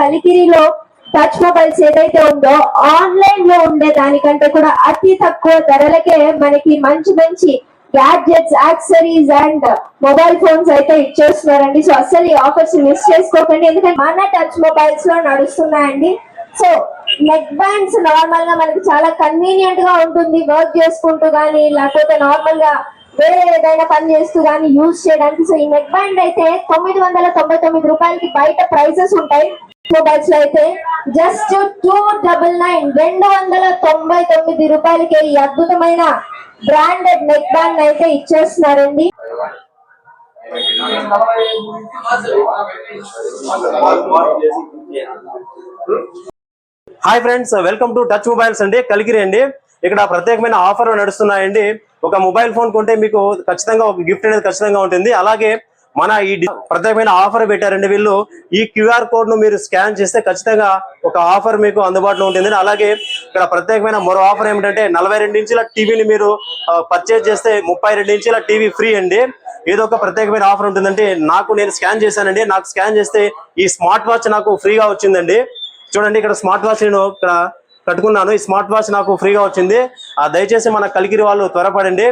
కలికిరిలో touch mobiles ఏదైతే ఉందో ఆన్లైన్లో ఉండే దానికంటే కూడా అతి తక్కువ ధరలకే మనకి మంచి మంచి gadgets accessories and mobile phones అయితే ఇచ్చేస్తున్నారండి. సో అసలు ఈ ఆఫర్స్ మిస్ చేసుకోకండి. ఎందుకంటే మన టచ్ మొబైల్స్లో నడుస్తున్నాయండి. సో నెక్ బ్యాండ్స్ నార్మల్గా మనకి చాలా కన్వీనియంట్గా ఉంటుంది. వర్క్ చేసుకుంటూ గానీ లేకపోతే నార్మల్గా వేరే ఏదైనా పని చేస్తూ గానీ యూజ్ చేయడానికి. సో ఈ నెక్ బ్యాండ్ అయితే తొమ్మిది వందల తొంభై తొమ్మిది రూపాయలకి బయట ప్రైసెస్ ఉంటాయి. మొబైల్స్ అయితే జస్ట్ టూ డబల్ నైన్ రెండు వందల తొంభై తొమ్మిది రూపాయలకి ఈ అద్భుతమైన బ్రాండెడ్ నెక్ బ్యాండ్ అయితే ఇచ్చేస్తున్నారండి. Hi friends welcome to touch mobiles అండి కలిగిరి అండి. ఇక్కడ ప్రత్యేకమైన ఆఫర్ నడుస్తున్నాయండి. ఒక మొబైల్ ఫోన్ కొంటే మీకు ఖచ్చితంగా ఒక గిఫ్ట్ అనేది ఖచ్చితంగా ఉంటుంది. అలాగే మన ఈ ప్రత్యేకమైన ఆఫర్ పెట్టారండి వీళ్ళు. ఈ క్యూఆర్ కోడ్ను మీరు స్కాన్ చేస్తే ఖచ్చితంగా ఒక ఆఫర్ మీకు అందుబాటులో ఉంటుంది అలాగే ఇక్కడ ప్రత్యేకమైన మరో ఆఫర్ ఏమిటంటే నలభై రెండు ఇంచుల టీవీని మీరు పర్చేజ్ చేస్తే ముప్పై రెండు ఇంచుల టీవీ ఫ్రీ అండి. ఏదో ఒక ప్రత్యేకమైన ఆఫర్ ఉంటుందంటే నాకు నేను స్కాన్ చేశానండి. నాకు స్కాన్ చేస్తే ఈ స్మార్ట్ వాచ్ నాకు ఫ్రీగా వచ్చిందండి. చూడండి ఇక్కడ స్మార్ట్ వాచ్ నేను ఇక్కడ కట్టుకున్నాను. ఈ స్మార్ట్ వాచ్ నాకు ఫ్రీగా వచ్చింది. ఆ దయచేసి మన కలిగిరి వాళ్ళు త్వరపడండి.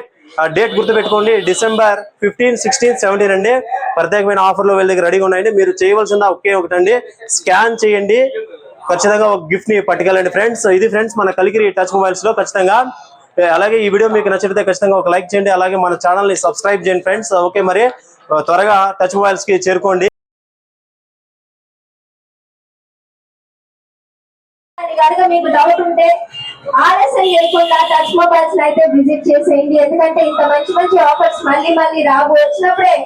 డేట్ గుర్తుపెట్టుకోండి డిసెంబర్ ఫిఫ్టీన్ సిక్స్టీన్ సెవెంటీన్ అండి. ప్రత్యేకమైన ఆఫర్లు వీళ్ళ దగ్గర రెడీగా ఉన్నాయండి. మీరు చేయవలసిన ఒకే ఒకటండి. స్కాన్ చేయండి. ఖచ్చితంగా ఒక గిఫ్ట్ని పట్టుకెళ్ళండి ఫ్రెండ్స్ ఇది ఫ్రెండ్స్ మన కలిగిరి టచ్ మొబైల్స్లో ఖచ్చితంగా. అలాగే ఈ వీడియో మీకు నచ్చితే ఖచ్చితంగా ఒక లైక్ చేయండి. అలాగే మన ఛానల్ని సబ్స్క్రైబ్ చేయండి ఫ్రెండ్స్ ఓకే మరి త్వరగా టచ్ మొబైల్స్కి చేరుకోండి. మీకు డౌట్ ఉంటే ఆలస్యం లేకుండా టచ్ మొబైల్స్ అయితే విజిట్ చేసేయండి. ఎందుకంటే ఇంత మంచి మంచి ఆఫర్స్ మళ్ళీ మళ్ళీ రాబో వచ్చినప్పుడే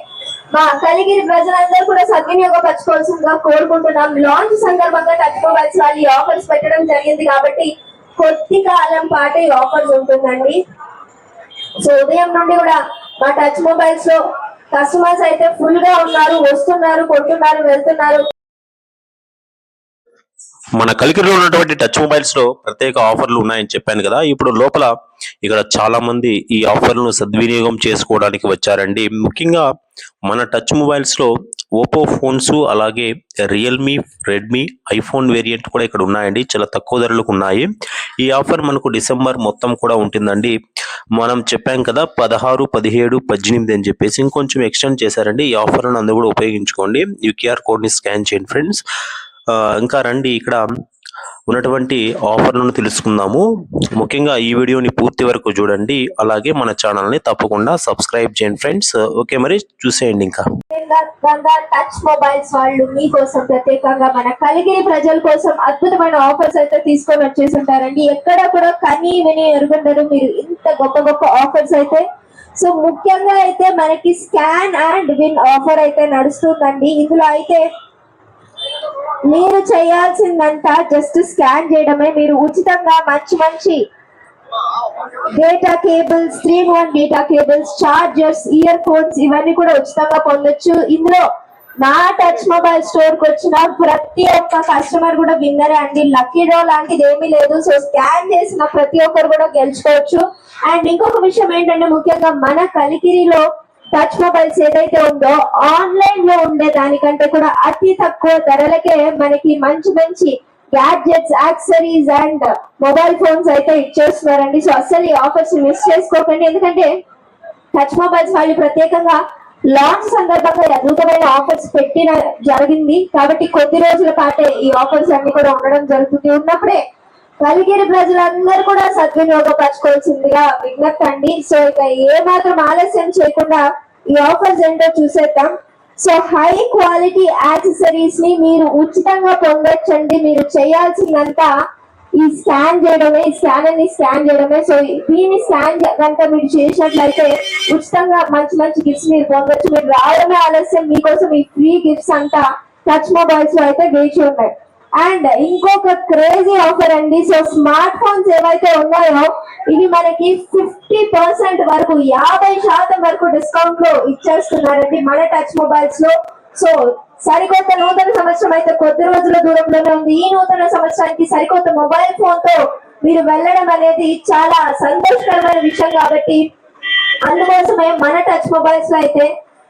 మా కలిగిరి ప్రజలందరూ కూడా సద్వినియోగపరచుకోవాల్సిందిగా కోరుకుంటున్నాం. లాంచ్ సందర్భంగా టచ్ మొబైల్స్ వాళ్ళు ఈ ఆఫర్స్ పెట్టడం జరిగింది కాబట్టి కొద్ది కాలం పాటు ఈ ఆఫర్స్ ఉంటుందండి. సో ఉదయం నుండి కూడా మా టచ్ మొబైల్స్లో కస్టమర్స్ అయితే ఫుల్గా ఉన్నారు వస్తున్నారు కొంటున్నారు వెళ్తున్నారు. మన కలికిరిలో ఉన్నటువంటి టచ్ మొబైల్స్లో ప్రత్యేక ఆఫర్లు ఉన్నాయని చెప్పాను కదా. ఇప్పుడు లోపల ఇక్కడ చాలా మంది ఈ ఆఫర్లను సద్వినియోగం చేసుకోవడానికి వచ్చారండి. ముఖ్యంగా మన టచ్ మొబైల్స్లో ఓపో ఫోన్స్ అలాగే రియల్మీ రెడ్మీ ఐఫోన్ వేరియంట్ కూడా ఇక్కడ ఉన్నాయండి. చాలా తక్కువ ధరలకు ఉన్నాయి. ఈ ఆఫర్ మనకు డిసెంబర్ మొత్తం కూడా ఉంటుందండి. మనం చెప్పాం కదా పదహారు పదిహేడు పద్దెనిమిది అని చెప్పేసి ఇంకొంచెం ఎక్స్టెండ్ చేశారండి. ఈ ఆఫర్ను అందరూ కూడా ఉపయోగించుకోండి. యూక్యూఆర్ కోడ్ని స్కాన్ చేయండి ఫ్రెండ్స్ ఇంకా రండి ఇక్కడ ఉన్నటువంటి ఆఫర్లను తెలుసుకుందాము. ముఖ్యంగా ఈ వీడియోని పూర్తి వరకు చూడండి. అలాగే మన ఛానల్ని తప్పకుండా సబ్స్క్రైబ్ చేయండి ఫ్రెండ్స్. ఓకే మరి చూసేయండి ఇంకా. టచ్ మొబైల్స్ వాళ్ళు మీకోసం ప్రత్యేకంగా మన కలిగిరి ప్రజల కోసం అద్భుతమైన ఆఫర్స్ అయితే తీసుకొని వచ్చేసి ఉంటారండి ఎక్కడ కూడా కనీ విని ఎరుగుండరు మీరు. ఇంత గొప్ప గొప్ప ఆఫర్స్ అయితే. సో ముఖ్యంగా అయితే మనకి స్కాన్ అండ్ విన్ ఆఫర్ అయితే నడుస్తుందండి. ఇందులో అయితే మీరు చేయాల్సిందంతా జస్ట్ స్కాన్ చేయడమే. మీరు ఉచితంగా మంచి మంచి data cables three one data cables chargers earphones ఇవన్నీ కూడా ఉచితంగా పొందొచ్చు. ఇందులో నా టచ్ మొబైల్ స్టోర్కి వచ్చిన ప్రతి ఒక్క కస్టమర్ కూడా విన్నరే అండి. లక్కీ డ్రా లాంటిది ఏమీ లేదు. సో స్కాన్ చేసిన ప్రతి ఒక్కరు కూడా గెలుచుకోవచ్చు. అండ్ ఇంకొక విషయం ఏంటంటే ముఖ్యంగా మన కలికిరిలో టచ్ మొబైల్స్ ఏదైతే ఉందో ఆన్లైన్లో ఉండే దానికంటే కూడా అతి తక్కువ ధరలకే మనకి మంచి మంచి gadgets accessories and mobile phones అయితే ఇచ్చేస్తున్నారండి. సో అసలు ఈ ఆఫర్స్ మిస్ చేసుకోకండి. ఎందుకంటే టచ్ మొబైల్స్ వాళ్ళు ప్రత్యేకంగా లాంచ్ సందర్భంగా అద్భుతమైన ఆఫర్స్ పెట్టిన జరిగింది. కాబట్టి కొద్ది రోజుల పాటే ఈ ఆఫర్స్ అన్ని కూడా ఉండడం జరుగుతుంది. ఉన్నప్పుడే కలిగిరి ప్రజలందరూ కూడా సద్వినియోగపరచుకోవాల్సిందిగా విజ్ఞప్తి అండి. సో ఇక ఏ మాత్రం ఆలస్యం చేయకుండా ఈ ఆఫర్స్ ఏంటో చూసేద్దాం. సో హై క్వాలిటీ యాక్సెసరీస్ని మీరు ఉచితంగా పొందొచ్చండి. మీరు చేయాల్సిందంతా ఈ స్కాన్ చేయడమే ఈ స్కానర్ని స్కాన్ చేయడమే. సో దీన్ని స్కాన్ కనుక మీరు చేసినట్లయితే ఉచితంగా మంచి మంచి గిఫ్ట్స్ మీరు పొందొచ్చు. మీరు రావడమే ఆలస్యం. మీకోసం ఈ ఫ్రీ గిఫ్ట్స్ అంతా టచ్ మొబైల్స్లో అయితే వేచి ఉన్నాయి. అండ్ ఇంకొక క్రేజీ ఆఫర్ అండి. సో స్మార్ట్ ఫోన్స్ ఏవైతే ఉన్నాయో ఇవి మనకి ఫిఫ్టీ పర్సెంట్ వరకు యాభై శాతం వరకు డిస్కౌంట్లో ఇచ్చేస్తున్నారండి మన టచ్ మొబైల్స్లో. సో సరికొత్త నూతన సంవత్సరం అయితే కొద్ది రోజుల దూరంలోనే ఉంది. ఈ నూతన సంవత్సరానికి సరికొత్త మొబైల్ ఫోన్తో మీరు వెళ్ళడం అనేది చాలా సంతోషకరమైన విషయం కాబట్టి అందుకోసమే మన టచ్ మొబైల్స్లో అయితే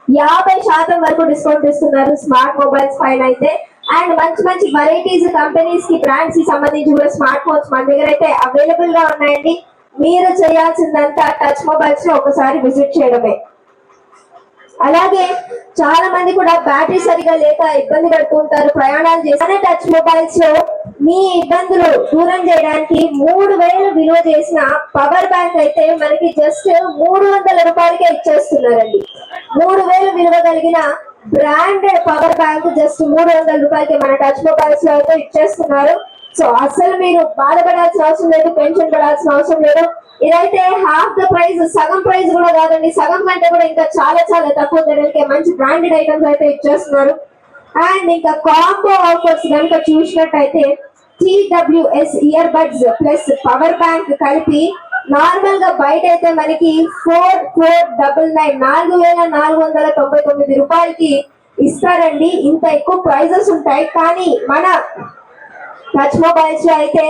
యాభై శాతం వరకు డిస్కౌంట్ ఇస్తున్నారు స్మార్ట్ మొబైల్స్ పైన అయితే. అండ్ మంచి మంచి వెరైటీస్ కంపెనీస్కి బ్రాండ్స్కి సంబంధించి కూడా స్మార్ట్ ఫోన్స్ మన దగ్గర అయితే అవైలబుల్గా ఉన్నాయండి. మీరు చేయాల్సిందంతా టచ్ మొబైల్స్ని ఒకసారి విజిట్ చేయడమే. అలాగే చాలా మంది కూడా బ్యాటరీ సరిగా లేక ఇబ్బంది పడుతూ ప్రయాణాలు చేసిన టచ్ మొబైల్స్లో మీ ఇబ్బందులు దూరం చేయడానికి మూడు వేలు విలువ చేసిన పవర్ బ్యాంక్ అయితే మనకి జస్ట్ మూడు వందల రూపాయలకే ఇచ్చేస్తున్నారండి. మూడు వేలు విలువ కలిగిన బ్రాండెడ్ పవర్ బ్యాంక్ జస్ట్ మూడు వందల రూపాయలకి మన టచ్ మొబైల్స్లో అయితే ఇచ్చేస్తున్నారు. సో అసలు మీరు బాధపడాల్సిన అవసరం లేదు పెన్షన్ పడాల్సిన అవసరం లేదు. ఇదైతే హాఫ్ ద ప్రైస్ సగం ప్రైస్ కూడా కాదండి సగం కంటే కూడా ఇంకా చాలా చాలా తక్కువ ధరలకే మంచి బ్రాండెడ్ ఐటమ్స్ అయితే ఇచ్చేస్తున్నారు. అండ్ ఇంకా కాంబో ఆఫర్స్ కనుక చూసినట్టయితే TWS earbuds plus power bank కలిపి నార్మల్గా బయట అయితే మనకి ఫోర్ ఫోర్ డబుల్ నైన్ నాలుగు వేల నాలుగు వందల తొంభై తొమ్మిది రూపాయలకి ఇస్తారండి. ఇంత ఎక్కువ ప్రైజెస్ ఉంటాయి. కానీ మన టచ్ మొబైల్స్లో అయితే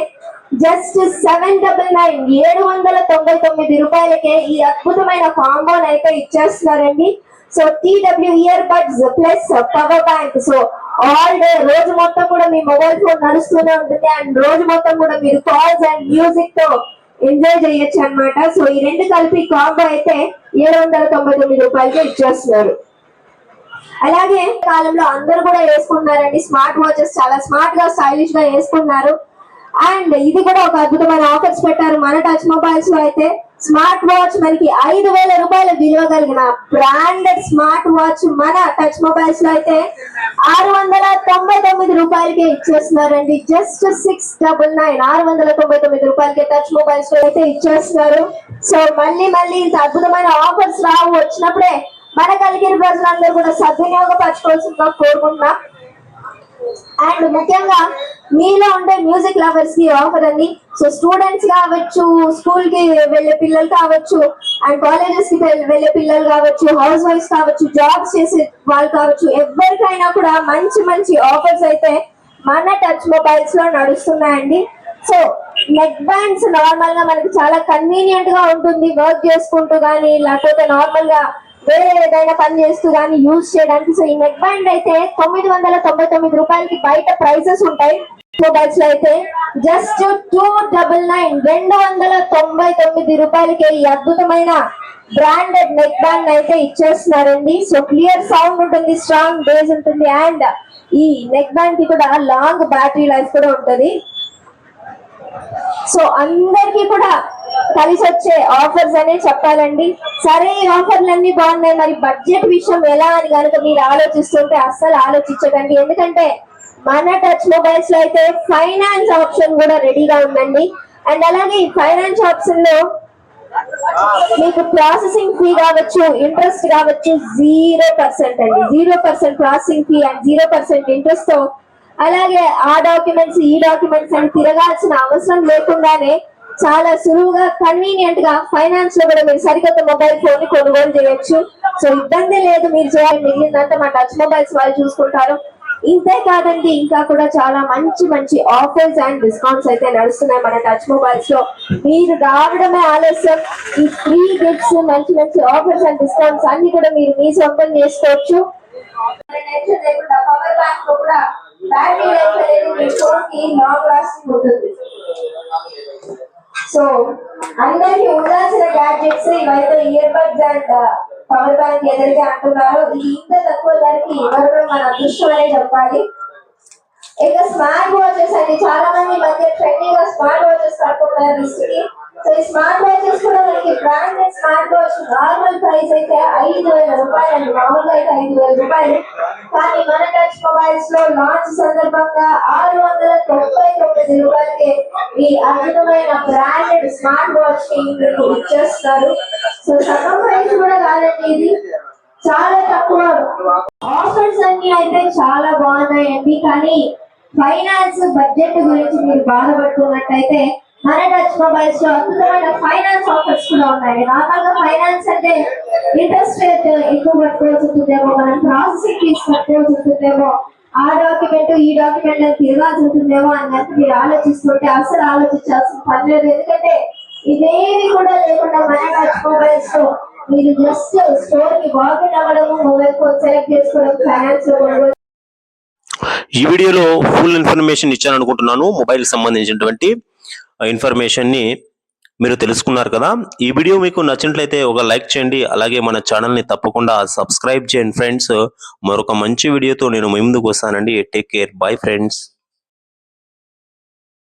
జస్ట్ సెవెన్ డబల్ నైన్ ఏడు వందల తొంభై తొమ్మిది రూపాయలకే ఈ అద్భుతమైన కాంబోన్ అయితే ఇచ్చేస్తున్నారండి. So TW earbuds plus power bank so all day రోజు మొత్తం కూడా మీ మొబైల్ ఫోన్ నడుస్తూనే ఉంటుంది. అండ్ రోజు మొత్తం కూడా మీరు కాల్స్ అండ్ మ్యూజిక్తో ఎంజాయ్ చేయొచ్చు అనమాట సో ఈ రెండు కలిపి కాంబో అయితే ఏడు వందల తొంభై తొమ్మిది రూపాయలకే ఇచ్చేస్తున్నారు. అలాగే కాలంలో అందరూ కూడా వేసుకుంటున్నారండి. స్మార్ట్ వాచెస్ చాలా స్మార్ట్గా స్టైలిష్గా వేసుకున్నారు అండ్ ఇది కూడా ఒక అద్భుతమైన ఆఫర్స్ పెట్టారు మన టచ్ మొబైల్స్లో అయితే. స్మార్ట్ వాచ్ మనకి ఐదు వేల రూపాయల విలువ కలిగిన బ్రాండెడ్ స్మార్ట్ వాచ్ మన టచ్ మొబైల్స్లో అయితే ఆరు వందల తొంభై తొమ్మిది రూపాయలకే ఇచ్చేస్తున్నారండి. Just six double nine. ఆరు వందల తొంభై తొమ్మిది రూపాయలకే టచ్ మొబైల్స్లో అయితే ఇచ్చేస్తున్నారు. సో మళ్ళీ మళ్ళీ ఇంత అద్భుతమైన ఆఫర్స్ రావు. వచ్చినప్పుడే మన కలిగిన ప్రజలందరూ కూడా సద్వినియోగపరచుకోవాల్సిందిగా కోరుకుంటున్నాం. అండ్ ముఖ్యంగా మీలో ఉండే మ్యూజిక్ లవర్స్కి ఆఫర్ అండి. సో స్టూడెంట్స్ కావచ్చు స్కూల్కి వెళ్ళే పిల్లలు కావచ్చు అండ్ కాలేజెస్కి వెళ్ళే పిల్లలు కావచ్చు హౌస్ వైఫ్స్ కావచ్చు జాబ్స్ చేసే వాళ్ళు కావచ్చు ఎవరికైనా కూడా మంచి మంచి ఆఫర్స్ అయితే మన టచ్ మొబైల్స్లో నడుస్తున్నాయండి. సో నెక్ బ్యాండ్స్ నార్మల్గా మనకి చాలా కన్వీనియంట్గా ఉంటుంది. వర్క్ చేసుకుంటూ కానీ లేకపోతే నార్మల్గా వేరే ఏదైనా పని చేస్తూ కానీ యూజ్ చేయడానికి. సో ఈ నెక్ బ్యాండ్ అయితే తొమ్మిది వందల తొంభై తొమ్మిది రూపాయలకి బయట ప్రైసెస్ ఉంటాయి. మొబైల్స్లో అయితే జస్ట్ టూ డబల్ నైన్ రెండు వందల తొంభై తొమ్మిది రూపాయలకి ఈ అద్భుతమైన బ్రాండెడ్ నెక్ బ్యాండ్ అయితే ఇచ్చేస్తున్నారండి. సో క్లియర్ సౌండ్ ఉంటుంది స్ట్రాంగ్ బేస్ ఉంటుంది అండ్ ఈ నెక్ బ్యాండ్కి కూడా లాంగ్ బ్యాటరీ లైఫ్ కూడా ఉంటుంది. సో అందరికీ కూడా కలిసి వచ్చే ఆఫర్స్ అనే చెప్పాలండి. సరే ఈ ఆఫర్లు అన్ని బాగున్నాయి. మరి బడ్జెట్ విషయం ఎలా అని కనుక మీరు ఆలోచిస్తుంటే అస్సలు ఆలోచించకండి. ఎందుకంటే మన టచ్ మొబైల్స్లో అయితే ఫైనాన్స్ ఆప్షన్ కూడా రెడీగా ఉందండి. అండ్ అలాగే ఈ ఫైనాన్స్ ఆప్షన్లో మీకు ప్రాసెసింగ్ ఫీ కావచ్చు ఇంట్రెస్ట్ కావచ్చు జీరో పర్సెంట్ అండి. Zero percent processing fee and zero percent ఇంట్రెస్ట్తో అలాగే ఆ డాక్యుమెంట్స్ ఈ డాక్యుమెంట్స్ అని తిరగాల్సిన అవసరం లేకుండానే చాలా సులువుగా కన్వీనియంట్గా ఫైనాన్స్లో కూడా మీరు సరికొత్త మొబైల్ ఫోన్ని కొనుగోలు చేయొచ్చు. సో ఇబ్బంది లేదు మీరు చేయాలి మిగిలిందంతా మా టచ్ మొబైల్స్ వాళ్ళు చూసుకుంటారు. ఇంతే కాదండి ఇంకా కూడా చాలా మంచి మంచి ఆఫర్స్ అండ్ డిస్కౌంట్స్ అయితే నడుస్తున్నాయి మన టచ్ మొబైల్స్లో. మీరు రావడమే ఆలస్యం. ఈ ఫ్రీ గిఫ్ట్స్ మంచి మంచి ఆఫర్స్ అండ్ డిస్కౌంట్స్ అన్ని కూడా మీరు మీ సొంతం చేసుకోవచ్చు. పవర్ బ్యాంక్ కూడా బ్యాటరీ లైఫ్ అనేది మీ ఫోన్కి లాంగ్ లాస్టింగ్ ఉంటుంది సో అందరికి ఉండాల్సిన గ్యాడ్జెట్స్ ఇవైతే ear buds and power bank ఏదైతే అంటున్నారో ఇది ఇంత తక్కువ ధరకి ఇవ్వడం మన అదృష్టం అనే చెప్పాలి. ఇక స్మార్ట్ వాచెస్ అండి చాలా మంది మధ్య ట్రెండింగ్గా స్మార్ట్ వాచెస్ కట్టుకుంటారు దృష్టికి సో ఈ స్మార్ట్ వాచెస్ కూడా మనకి branded smart watch normal price అయితే ఐదు వేల రూపాయలు అండి మామూలుగా అయితే ఐదు వేల రూపాయలు. కానీ మన టచ్ మొబైల్స్లో లాంచ్ సందర్భంగా ఆరు వందల తొంభై తొమ్మిది రూపాయలకే ఈ అద్భుతమైన బ్రాండెడ్ స్మార్ట్ వాచ్ని మీకు ఇచ్చేస్తారు సో సగం ప్రైస్ కూడా కాదండి ఇది. చాలా తక్కువ. ఆఫర్స్ అన్ని అయితే చాలా బాగున్నాయండి. కానీ ఫైనాన్స్ బడ్జెట్ గురించి మీరు బాధపడుతున్నట్టయితే మన టచ్ మొబైల్స్లో అద్భుతమైన ఫైనాన్స్ ఆఫర్స్ కూడా ఉన్నాయి. నార్మల్గా ఫైనాన్స్ అంటే ఇంట్రెస్ట్ రేట్ ఎక్కువ కట్టుకోవాల్సి ఉంటుందేమో మనం ప్రాసెసింగ్ ఫీస్ కట్టుకోవాల్సి ఉంటుందేమో ఆ డాక్యుమెంట్ ఈ డాక్యుమెంట్ తిరగాల్సి ఉంటుందేమో అని కనుక మీరు ఆలోచిస్తుంటే అసలు ఆలోచించాల్సిన పని లేదు. ఎందుకంటే ఇదేమి కూడా లేకుండా మన టచ్ మొబైల్స్లో మీరు జస్ట్ స్టోర్కి వాకిన్ అవ్వడము మొబైల్ ఫోన్ సెలెక్ట్ చేసుకోవడం ఫైనాన్స్లో ఈ వీడియోలో ఫుల్ ఇన్ఫర్మేషన్ ఇచ్చాను అనుకుంటున్నాను మొబైల్ సంబంధించినటువంటి ఇన్ఫర్మేషన్ని మీరు తెలుసుకున్నారు కదా. ఈ వీడియో మీకు నచ్చినట్లయితే ఒక లైక్ చేయండి. అలాగే మన ఛానల్ని తప్పకుండా సబ్స్క్రైబ్ చేయండి ఫ్రెండ్స్. మరొక మంచి వీడియోతో నేను ముందుకు వస్తానండి. Take care bye friends